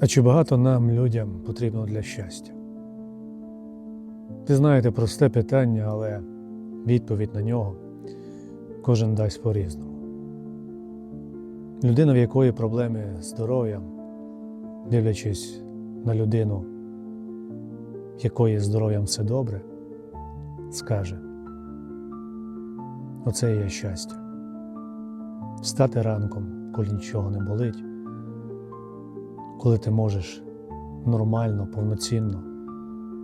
А чи багато нам, людям, потрібно для щастя? Ви знаєте просте питання, але відповідь на нього кожен дасть по-різному. Людина, в якої проблеми з здоров'ям, дивлячись на людину, в якої здоров'ям все добре, скаже: Оце є щастя. Встати ранком, коли нічого не болить, коли ти можеш нормально, повноцінно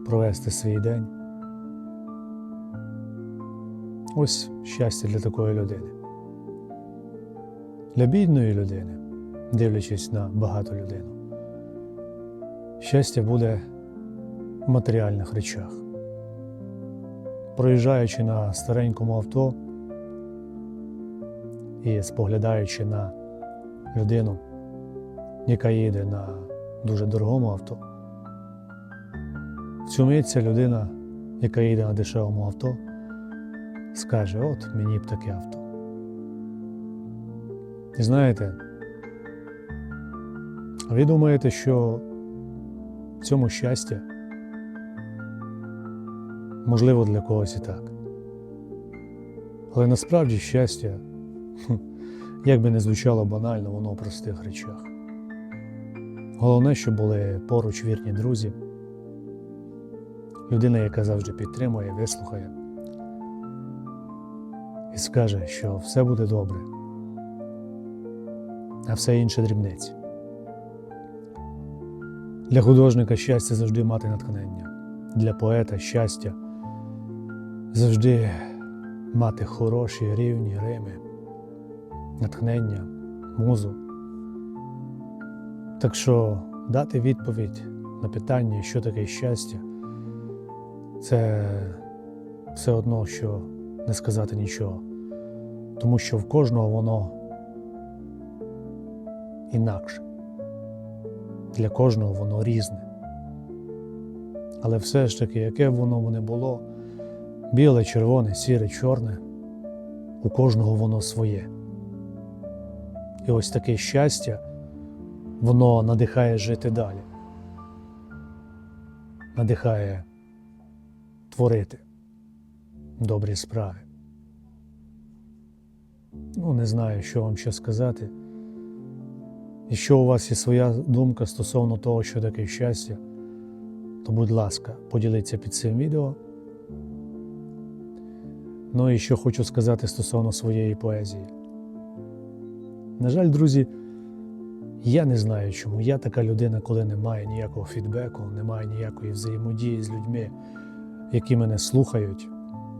провести свій день. Ось щастя для такої людини. Для бідної людини, дивлячись на багату людину, щастя буде в матеріальних речах. Проїжджаючи на старенькому авто і споглядаючи на людину, яка їде на дуже дорогому авто, в людина, яка їде на дешевому авто, скаже: От мені б таке авто. І знаєте, ви думаєте, що в цьому щастя можливо для когось і так. Але насправді щастя, як би не звучало банально, воно у простих речах. Головне, щоб були поруч вірні друзі, людина, яка завжди підтримує, вислухає і скаже, що все буде добре, а все інше дрібниці. Для художника щастя завжди мати натхнення, для поета щастя завжди мати хороші рівні рими, натхнення, музу. Так що дати відповідь на питання, що таке щастя, це все одно, що не сказати нічого, тому що в кожного воно інакше. Для кожного воно різне. Але все ж таки, яке б воно не було, біле, червоне, сіре, чорне, у кожного воно своє. І ось таке щастя, воно надихає жити далі, надихає творити добрі справи. Ну, не знаю, що вам ще сказати. Якщо у вас є своя думка стосовно того, що таке щастя, то будь ласка, поділіться під цим відео. Ну і що хочу сказати стосовно своєї поезії. На жаль, друзі, я не знаю, чому я така людина, коли немає ніякого фідбеку, немає ніякої взаємодії з людьми, які мене слухають,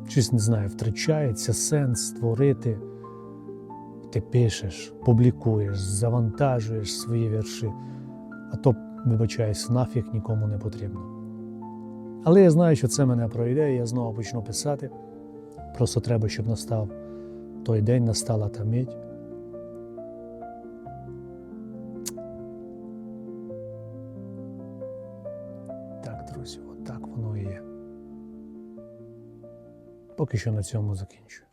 щось не знаю, втрачається сенс створити. Ти пишеш, публікуєш, завантажуєш свої вірші, а то, вибачаюсь, нафіг нікому не потрібно. Але я знаю, що це мене пройде, і я знову почну писати. Просто треба, щоб настав той день, настала та мить. Друзі, отак воно і є. Поки що на цьому закінчую.